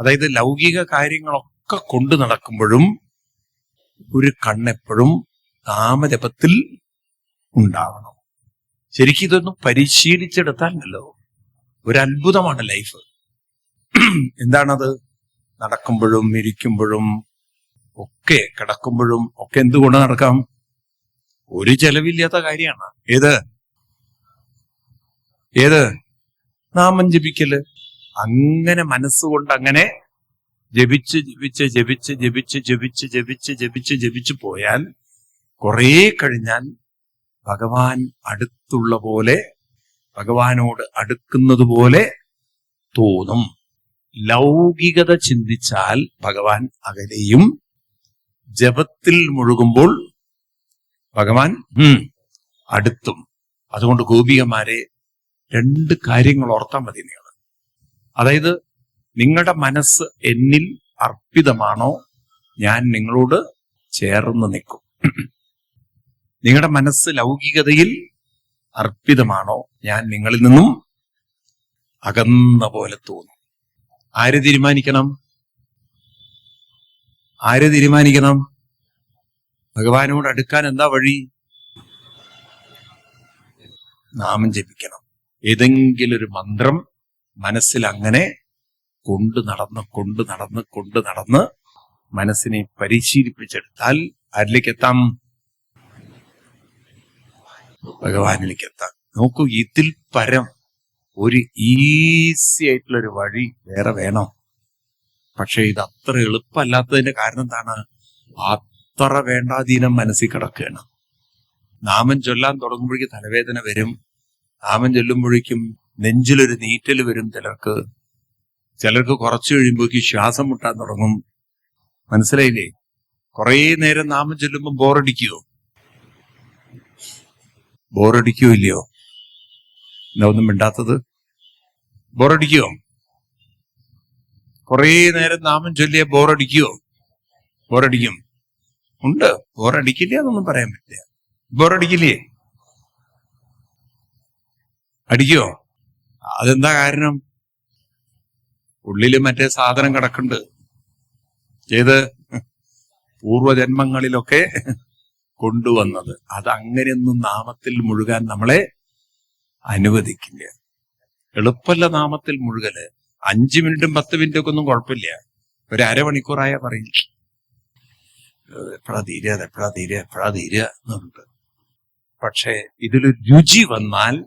അതായത് ലൗകിക കാര്യങ്ങളൊക്കെ കൊണ്ടു നടക്കുമ്പോഴും ഒരു കണ്ണെപ്പോഴും നാമജപത്തിൽ ഉണ്ടാവണം. ശരിക്കും ഇതൊന്നും പരിശീലിച്ചെടുത്താലല്ലോ. ഒരു അത്ഭുതമാണ് ലൈഫ് എന്താണത്? നടക്കുമ്പോഴും ഇരിക്കുമ്പോഴും ഒക്കെ കിടക്കുമ്പോഴും ഒക്കെ എന്തുകൊണ്ട് നടക്കാം? ഒരു ചെലവില്ലാത്ത കാര്യമാണ്. ഏത്? ഏത്? നാമം ജപിക്കൽ. അങ്ങനെ മനസ്സുകൊണ്ട് അങ്ങനെ ജപിച്ച് ജപിച്ച് ജപിച്ച് ജപിച്ച് ജപിച്ച് ജപിച്ച് ജപിച്ച് ജപിച്ചു പോയാൽ കുറേ കഴിഞ്ഞാൽ ഭഗവാൻ അടുത്തുള്ള പോലെ ഭഗവാനോട് അടുക്കുന്നത് പോലെ തോന്നും. ലൗകികത ചിന്തിച്ചാൽ ഭഗവാൻ അകലെയും ജപത്തിൽ മുഴുകുമ്പോൾ ഭഗവാൻ അടുത്തും. അതുകൊണ്ട് ഗോപികമാരെ രണ്ട് കാര്യങ്ങൾ ഓർത്താൽ മതി നിങ്ങൾ അതായത് നിങ്ങളുടെ മനസ്സ് എന്നിൽ അർപ്പിതമാണോ? ഞാൻ നിങ്ങളോട് ചേർന്ന് നിൽക്കും. നിങ്ങളുടെ മനസ്സ് ലൗകികതയിൽ അർപ്പിതമാണോ? ഞാൻ നിങ്ങളിൽ നിന്നും അകന്ന പോലെ തോന്നും. ആര് തീരുമാനിക്കണം? ആര് തീരുമാനിക്കണം? ഭഗവാനോട് അടുക്കാൻ എന്താ വഴി? നാമം ജപിക്കണം. ഏതെങ്കിലും ഒരു മന്ത്രം മനസ്സിൽ അങ്ങനെ കൊണ്ടു നടന്ന് കൊണ്ടു നടന്ന് കൊണ്ടു നടന്ന് മനസ്സിനെ പരിശീലിപ്പിച്ചെടുത്താൽ ആരിലേക്ക് എത്താം ഭഗവാനിലേക്ക് എത്താം നോക്കൂ ഇതിൽ പരം ഒരു ഈസി ആയിട്ടുള്ള ഒരു വഴി വേറെ വേണോ. പക്ഷെ ഇത് അത്ര എളുപ്പമല്ലാത്തതിന്റെ കാരണം എന്താണ്? അത്ര വേണ്ടാധീനം മനസ്സിൽ കിടക്കുകയാണ്. നാമം ചൊല്ലാൻ തുടങ്ങുമ്പോഴേക്കും തലവേദന വരും. നാമം ചൊല്ലുമ്പോഴേക്കും നെഞ്ചിലൊരു നീറ്റൽ വരും ചിലർക്ക്. ചിലർക്ക് കുറച്ചു കഴിയുമ്പോഴേക്ക് ശ്വാസം മുട്ടാൻ തുടങ്ങും. മനസ്സിലായില്ലേ? കുറേ നേരം നാമം ചൊല്ലുമ്പോൾ ബോറടിക്കുമോ ബോറടിക്കോ ഇല്ലയോ? എന്താ ഒന്നും മിണ്ടാത്തത്. ബോറടിക്കുമോ കുറേ നേരം നാമം ചൊല്ലിയ ബോറടിക്കുമോ ബോറടിക്കും. ഉണ്ട്. ബോറടിക്കില്ല എന്നൊന്നും പറയാൻ പറ്റില്ല. ബോറടിക്കില്ലേ? അടിക്കോ അതെന്താ കാരണം? ഉള്ളിൽ മറ്റേ സാധനം കിടക്കുന്നുണ്ട് ഏത്? പൂർവജന്മങ്ങളിലൊക്കെ കൊണ്ടുവന്നത്. അത് അങ്ങനെയൊന്നും നാമത്തിൽ മുഴുകാൻ നമ്മളെ അനുവദിക്കില്ല. എളുപ്പമല്ല നാമത്തിൽ മുഴുകൽ. അഞ്ചു മിനിറ്റും പത്ത് മിനിറ്റും ഒക്കെ ഒന്നും കുഴപ്പമില്ല. ഒരു അരമണിക്കൂറായ പറയും എപ്പോഴാ തീരുക? എപ്പോഴാ തീരുക? എപ്പോഴാ തീരുക എന്നുണ്ട്. പക്ഷേ ഇതിലൊരു രുചി വന്നാൽ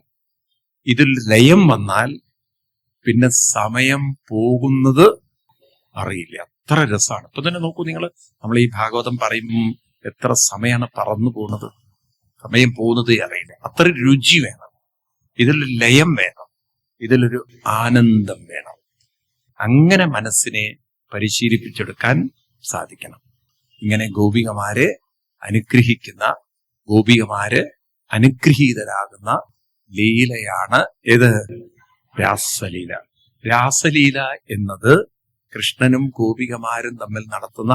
ഇതിൽ ലയം വന്നാൽ പിന്നെ സമയം പോകുന്നത് അറിയില്ല. അത്ര രസമാണ്. ഇപ്പൊ തന്നെ നോക്കൂ നിങ്ങൾ നമ്മൾ ഈ ഭാഗവതം പറയുമ്പം എത്ര സമയമാണ് പറന്നു പോകുന്നത് സമയം പോകുന്നത് അറിയില്ല. അത്ര രുചി വേണം. ഇതിൽ ലയം വേണം. ഇതിലൊരു ആനന്ദം വേണം. അങ്ങനെ മനസ്സിനെ പരിശീലിപ്പിച്ചെടുക്കാൻ സാധിക്കണം. ഇങ്ങനെ ഗോപികമാരെ അനുഗ്രഹിക്കുന്ന ഗോപികമാര് അനുഗ്രഹീതരാകുന്ന ലീലയാണ് ഏത് രാസലീല. രാസലീല എന്നത് കൃഷ്ണനും ഗോപികമാരും തമ്മിൽ നടത്തുന്ന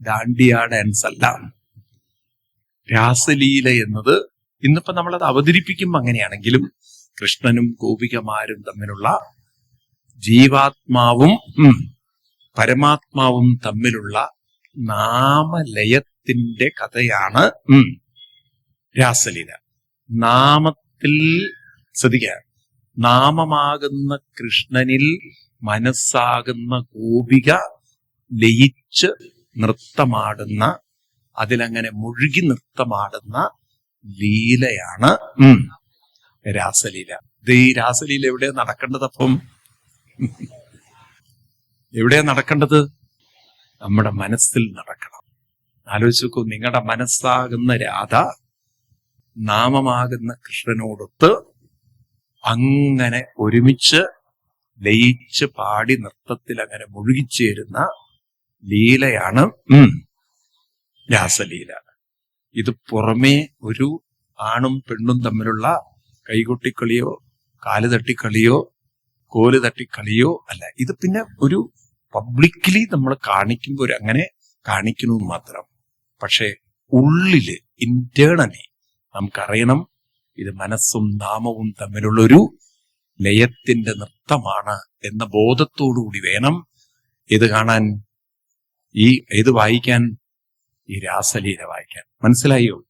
ഡാണ്ടിയാ ഡാൻസ് അല്ല രാസലീല എന്നത് ഇന്നിപ്പോ നമ്മളത് അവതരിപ്പിക്കും അങ്ങനെയാണെങ്കിലും കൃഷ്ണനും ഗോപികമാരും തമ്മിലുള്ള ജീവാത്മാവും പരമാത്മാവും തമ്മിലുള്ള നാമലയത്തിന്റെ കഥയാണ് രാസലീല. രാസലീല നാമത്തിൽ ശ്രദ്ധിക്കുക. നാമമാകുന്ന കൃഷ്ണനിൽ മനസ്സാകുന്ന ഗോപിക ലയിച്ച് നൃത്തമാടുന്ന അതിലങ്ങനെ മുഴുകി നൃത്തമാടുന്ന ലീലയാണ് രാസലീല. ഇത് ഈ രാസലീല എവിടെ നടക്കേണ്ടത് അപ്പം? എവിടെയാ നടക്കേണ്ടത്? നമ്മുടെ മനസ്സിൽ നടക്കണം. ആലോചിച്ചു നിങ്ങളുടെ മനസ്സാകുന്ന രാധ നാമമാകുന്ന കൃഷ്ണനോടൊത്ത് അങ്ങനെ ഒരുമിച്ച് ലയിച്ച് പാടി നൃത്തത്തിൽ അങ്ങനെ മുഴുകിച്ചേരുന്ന ലീലയാണ് രാസലീല. ഇത് പുറമേ ഒരു ആണും പെണ്ണും തമ്മിലുള്ള കൈകൊട്ടിക്കളിയോ കാൽ തട്ടിക്കളിയോ കോൽ തട്ടിക്കളിയോ അല്ല. ഇത് പിന്നെ ഒരു പബ്ലിക്കലി നമ്മൾ കാണിക്കുമ്പോൾ അങ്ങനെ കാണിക്കുന്നു മാത്രം. പക്ഷെ ഉള്ളിൽ ഇന്റേണലി നമുക്കറിയണം ഇത് മനസ്സും നാമവും തമ്മിലുള്ളൊരു ലയത്തിന്റെ നൃത്തമാണ് എന്ന ബോധത്തോടുകൂടി വേണം ഇത് കാണാൻ ഈ ഇത് വായിക്കാൻ ഈ രാസലീല വായിക്കാൻ. മനസ്സിലായോ?